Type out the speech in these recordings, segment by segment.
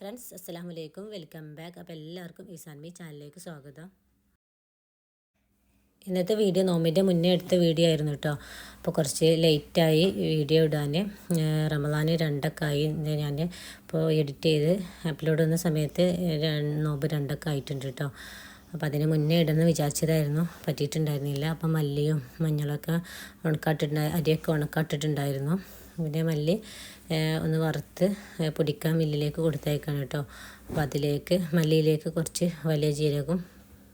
Friends അസ്സാം വലൈക്കും welcome back അപ്പോൾ എല്ലാവർക്കും ഈ സൺമി ചാനലിലേക്ക് സ്വാഗതം. ഇന്നത്തെ വീഡിയോ നോമ്പിന്റെ മുന്നേ എടുത്ത വീഡിയോ ആയിരുന്നു കേട്ടോ. അപ്പോൾ കുറച്ച് ലേറ്റായി വീഡിയോ ഇടാൻ റമദാന് രണ്ടൊക്കെ ആയി. ഞാൻ ഇപ്പോൾ എഡിറ്റ് ചെയ്ത് അപ്ലോഡ് ചെയ്യുന്ന സമയത്ത് നോമ്പ് രണ്ടൊക്കെ ആയിട്ടുണ്ട് കേട്ടോ. അപ്പോൾ അതിന് മുന്നേ ഇടുന്ന വിചാരിച്ചതായിരുന്നു. പറ്റിയിട്ടുണ്ടായിരുന്നില്ല. അപ്പം മല്ലിയും മഞ്ഞളൊക്കെ ഉണക്കാട്ടിട്ടുണ്ടായി അരിയൊക്കെ ഉണക്കാട്ടിട്ടുണ്ടായിരുന്നു. പിന്നെ മല്ലി ഒന്ന് വറുത്ത് പൊടിക്കാൻ മില്ലിലേക്ക് കൊടുത്തയക്കാണ് കേട്ടോ. അപ്പോൾ അതിലേക്ക് മല്ലിയിലേക്ക് കുറച്ച് വലിയ ജീരകം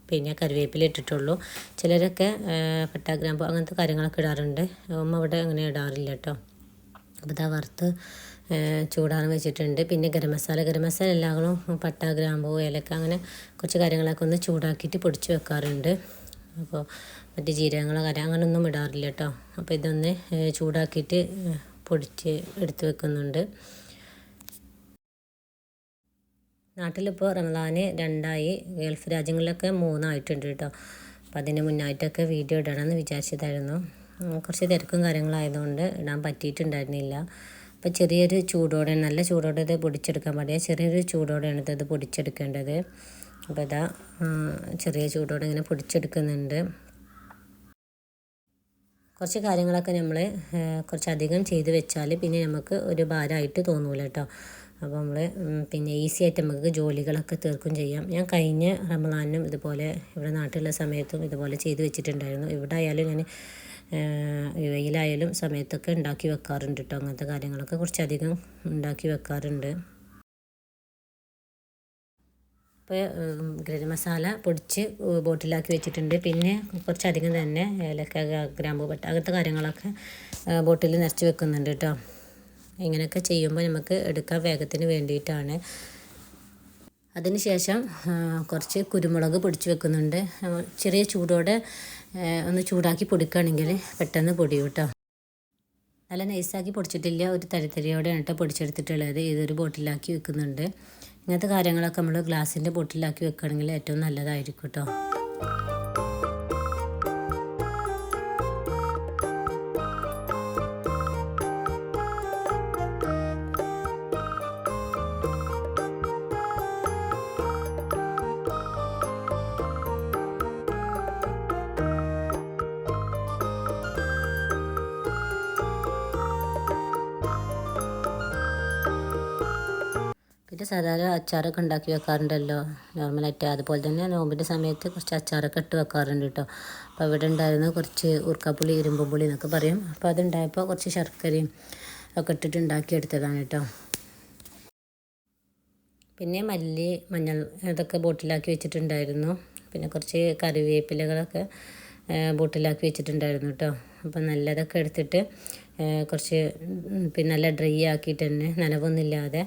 പിന്നെ കറിവേപ്പില ഇട്ടിട്ടുള്ളൂ. ചിലരൊക്കെ പട്ടാഗ്രാമ്പ് അങ്ങനത്തെ കാര്യങ്ങളൊക്കെ ഇടാറുണ്ട്. അമ്മ അവിടെ അങ്ങനെ ഇടാറില്ല കേട്ടോ. അപ്പോൾ ഇതാ വറുത്ത് ചൂടാൻ വെച്ചിട്ടുണ്ട്. പിന്നെ ഗരം മസാല ഗരം മസാല എല്ലാവരും പട്ട ഗ്രാമ്പൂ ഏലക്ക അങ്ങനെ കുറച്ച് കാര്യങ്ങളൊക്കെ ഒന്ന് ചൂടാക്കിയിട്ട് പൊടിച്ച് വെക്കാറുണ്ട്. അപ്പോൾ മറ്റ് ജീരകങ്ങളോ കാര്യം അങ്ങനെയൊന്നും ഇടാറില്ല കേട്ടോ. അപ്പോൾ ഇതൊന്ന് ചൂടാക്കിയിട്ട് പൊടിച്ച് എടുത്ത് വെക്കുന്നുണ്ട്. നാട്ടിലിപ്പോൾ റമദാന് രണ്ടായി ഗൾഫ് രാജ്യങ്ങളിലൊക്കെ മൂന്നായിട്ടുണ്ട് കേട്ടോ. അപ്പോൾ അതിന് മുന്നായിട്ടൊക്കെ വീഡിയോ ഇടണമെന്ന് വിചാരിച്ചതായിരുന്നു. കുറച്ച് തിരക്കും കാര്യങ്ങളായതുകൊണ്ട് ഇടാൻ പറ്റിയിട്ടുണ്ടായിരുന്നില്ല. അപ്പോൾ ചെറിയൊരു ചൂടോടെ നല്ല ചൂടോടെ ഇത് പൊടിച്ചെടുക്കാൻ പാടില്ല. ചെറിയൊരു ചൂടോടെയാണ് ഇത് പൊടിച്ചെടുക്കേണ്ടത്. അപ്പോൾ ഇതാ ചെറിയ ചൂടോടെ ഇങ്ങനെ പൊടിച്ചെടുക്കുന്നുണ്ട്. കുറച്ച് കാര്യങ്ങളൊക്കെ നമ്മൾ കുറച്ചധികം ചെയ്ത് വെച്ചാൽ പിന്നെ നമുക്ക് ഒരു ഭാരമായിട്ട് തോന്നൂല കേട്ടോ അപ്പോൾ നമ്മൾ പിന്നെ ഈസി ആയിട്ട് നമുക്ക് ജോലികളൊക്കെ തീർക്കും ചെയ്യാം. ഞാൻ കഴിഞ്ഞ റമദാനും ഇതുപോലെ ഇവിടെ നാട്ടിലുള്ള സമയത്തും ഇതുപോലെ ചെയ്ത് വെച്ചിട്ടുണ്ടായിരുന്നു. ഇവിടെ ആയാലും ഞാൻ വെയിലായാലും സമയത്തൊക്കെ ഉണ്ടാക്കി വെക്കാറുണ്ട് കേട്ടോ അങ്ങനത്തെ കാര്യങ്ങളൊക്കെ കുറച്ചധികം ഉണ്ടാക്കി വെക്കാറുണ്ട്. ഇപ്പോൾ ഗരം മസാല പൊടിച്ച് ബോട്ടിലാക്കി വെച്ചിട്ടുണ്ട്. പിന്നെ കുറച്ചധികം തന്നെ ഏലക്ക ഗ്രാമ്പു പട്ട അങ്ങനത്തെ കാര്യങ്ങളൊക്കെ ബോട്ടിൽ നിറച്ച് വെക്കുന്നുണ്ട് കേട്ടോ ഇങ്ങനെയൊക്കെ ചെയ്യുമ്പോൾ നമുക്ക് എടുക്കാൻ വേഗത്തിന് വേണ്ടിയിട്ടാണ്. അതിനുശേഷം കുറച്ച് കുരുമുളക് പൊടിച്ച് വെക്കുന്നുണ്ട്. ചെറിയ ചൂടോടെ ഒന്ന് ചൂടാക്കി പൊടിക്കുകയാണെങ്കിൽ പെട്ടെന്ന് പൊടിയും കേട്ടോ നല്ല നൈസാക്കി പൊടിച്ചിട്ടില്ല. ഒരു തരിതരിയോടെയാണ് കേട്ടോ പൊടിച്ചെടുത്തിട്ടുള്ളത്. ഇതൊരു ബോട്ടിലാക്കി വെക്കുന്നുണ്ട്. ഇങ്ങനത്തെ കാര്യങ്ങളൊക്കെ നമ്മൾ ഗ്ലാസിന്റെ ബോട്ടിലാക്കി വെക്കുകയാണെങ്കിൽ ഏറ്റവും നല്ലതായിരിക്കും കേട്ടോ സാധാരണ അച്ചാറൊക്കെ ഉണ്ടാക്കി വെക്കാറുണ്ടല്ലോ. നോർമലായിട്ട് അതുപോലെ തന്നെ നോമ്പിന്റെ സമയത്ത് കുറച്ച് അച്ചാറൊക്കെ ഇട്ട് വെക്കാറുണ്ട് കേട്ടോ. അപ്പോൾ അവിടെ ഉണ്ടായിരുന്ന കുറച്ച് ഉർക്കാപ്പുളി ഇരുമ്പുപുളി എന്നൊക്കെ പറയും. അപ്പോൾ അതുണ്ടായപ്പോൾ കുറച്ച് ശർക്കരയും ഒക്കെ ഇട്ടിട്ട് ഉണ്ടാക്കിയെടുത്തതാണ് കേട്ടോ. പിന്നെ മല്ലി മഞ്ഞൾ ഇതൊക്കെ ബോട്ടിലാക്കി വെച്ചിട്ടുണ്ടായിരുന്നു. പിന്നെ കുറച്ച് കറിവേപ്പിലകളൊക്കെ ബോട്ടിലാക്കി വെച്ചിട്ടുണ്ടായിരുന്നു കേട്ടോ. അപ്പോൾ നല്ലതൊക്കെ എടുത്തിട്ട് കുറച്ച് പിന്നെ നല്ല ഡ്രൈ ആക്കിയിട്ട് തന്നെ നനവൊന്നുമില്ലാതെ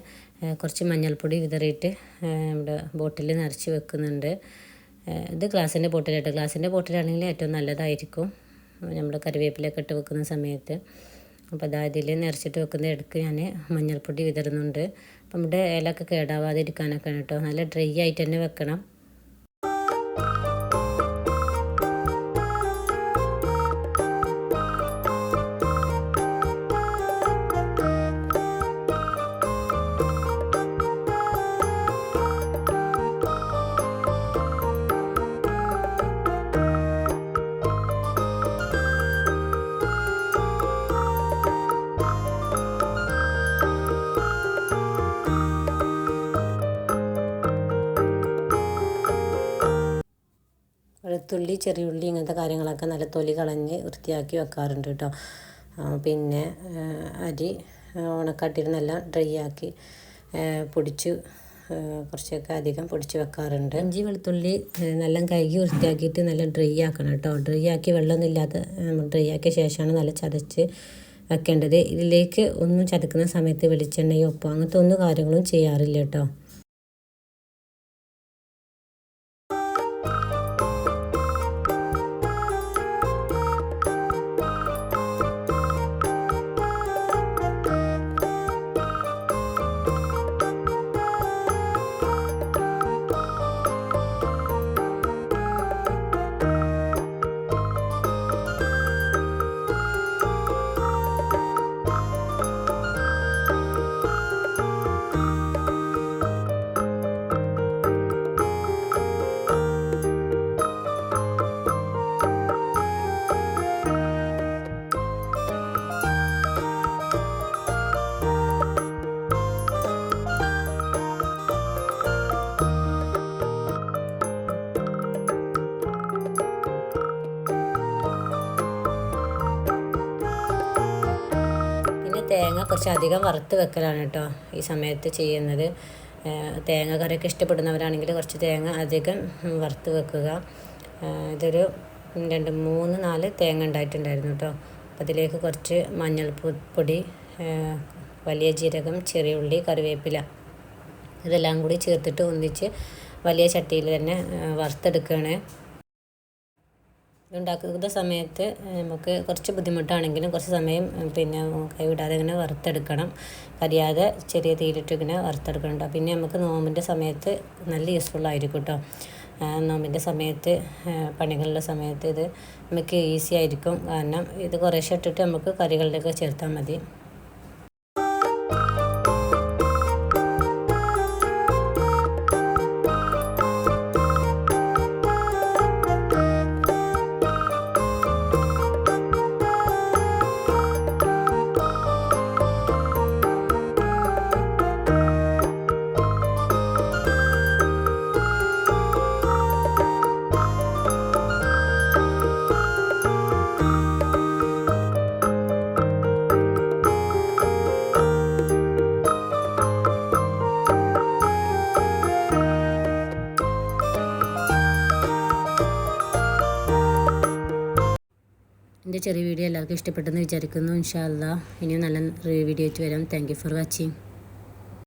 കുറച്ച് മഞ്ഞൾപ്പൊടി വിതറിയിട്ട് നമ്മുടെ ബോട്ടിൽ നിറച്ച് വെക്കുന്നുണ്ട്. ഇത് ഗ്ലാസിന്റെ ബോട്ടിലായിട്ട് ഗ്ലാസിന്റെ ബോട്ടിലാണെങ്കിൽ ഏറ്റവും നല്ലതായിരിക്കും. നമ്മൾ കറിവേപ്പിലൊക്കെ ഇട്ട് വെക്കുന്ന സമയത്ത്. അപ്പോൾ അതാ ഇതിൽ നിറച്ചിട്ട് വെക്കുന്ന ഇടയ്ക്ക് ഞാൻ മഞ്ഞൾപ്പൊടി വിതറുന്നുണ്ട്. അപ്പം നമ്മുടെ ഇലയൊക്കെ കേടാവാതിരിക്കാനൊക്കെ കേട്ടോ. നല്ല ഡ്രൈ ആയിട്ട് തന്നെ വെക്കണം. വെളുത്തുള്ളി ചെറിയുള്ളി ഇങ്ങനത്തെ കാര്യങ്ങളൊക്കെ നല്ല തൊലി കളഞ്ഞ് വൃത്തിയാക്കി വെക്കാറുണ്ട് കേട്ടോ. പിന്നെ അരി ഉണക്കാട്ടിട്ട് നല്ല ഡ്രൈ ആക്കി പൊടിച്ച് കുറച്ചൊക്കെ അധികം പൊടിച്ച് വെക്കാറുണ്ട്. ഇഞ്ചി വെളുത്തുള്ളി നല്ല കഴുകി വൃത്തിയാക്കിയിട്ട് നല്ല ഡ്രൈ ആക്കണം കേട്ടോ. ഡ്രൈ ആക്കി വെള്ളമൊന്നും ഇല്ലാത്ത ഡ്രൈ ആക്കിയ ശേഷമാണ് നല്ല ചതച്ച് വെക്കേണ്ടത്. ഇതിലേക്ക് ഒന്നും ചതക്കുന്ന സമയത്ത് വെളിച്ചെണ്ണയോ ഉപ്പോ അങ്ങനത്തെ ഒന്നും കാര്യങ്ങളും ചെയ്യാറില്ല കേട്ടോ. തേങ്ങ കുറച്ച് അധികം വറുത്ത് വെക്കലാണ് കേട്ടോ ഈ സമയത്ത് ചെയ്യുന്നത്. തേങ്ങ കറിയൊക്കെ ഇഷ്ടപ്പെടുന്നവരാണെങ്കിൽ കുറച്ച് തേങ്ങ അധികം വറുത്ത് വെക്കുക. ഇതൊരു രണ്ട് മൂന്ന് നാല് തേങ്ങ ഉണ്ടായിട്ടുണ്ടായിരുന്നു കേട്ടോ. അപ്പോൾ അതിലേക്ക് കുറച്ച് മഞ്ഞൾപ്പൊടി വലിയ ജീരകം ചെറിയ ഉള്ളി കറിവേപ്പില ഇതെല്ലാം കൂടി ചേർത്തിട്ട് ഒന്നിച്ച് വലിയ ചട്ടിയിൽ തന്നെ വറുത്തെടുക്കുകയാണ്. ഇതുണ്ടാക്കുന്ന സമയത്ത് നമുക്ക് കുറച്ച് ബുദ്ധിമുട്ടാണെങ്കിലും കുറച്ച് സമയം പിന്നെ കൈവിടാതെ ഇങ്ങനെ വറുത്തെടുക്കണം. കരിയാതെ ചെറിയ തീയിലിട്ട് ഇങ്ങനെ വറുത്തെടുക്കണം കേട്ടോ പിന്നെ നമുക്ക് നോമ്പിന്റെ സമയത്ത് നല്ല യൂസ്ഫുൾ ആയിരിക്കും കേട്ടോ നോമ്പിന്റെ സമയത്ത് പണികളുടെ സമയത്ത് ഇത് നമുക്ക് ഈസി ആയിരിക്കും. കാരണം ഇത് കുറേശ്ശെ ഇട്ടിട്ട് നമുക്ക് കറികളിലൊക്കെ ചേർത്താൽ മതി. എന്റെ ചെറിയ വീഡിയോ എല്ലാവർക്കും ഇഷ്ടപ്പെട്ടെന്ന് വിചാരിക്കുന്നു. ഇൻഷാല്ല ഇനിയും നല്ല വീഡിയോ ആയിട്ട് വരാം. Thank for watching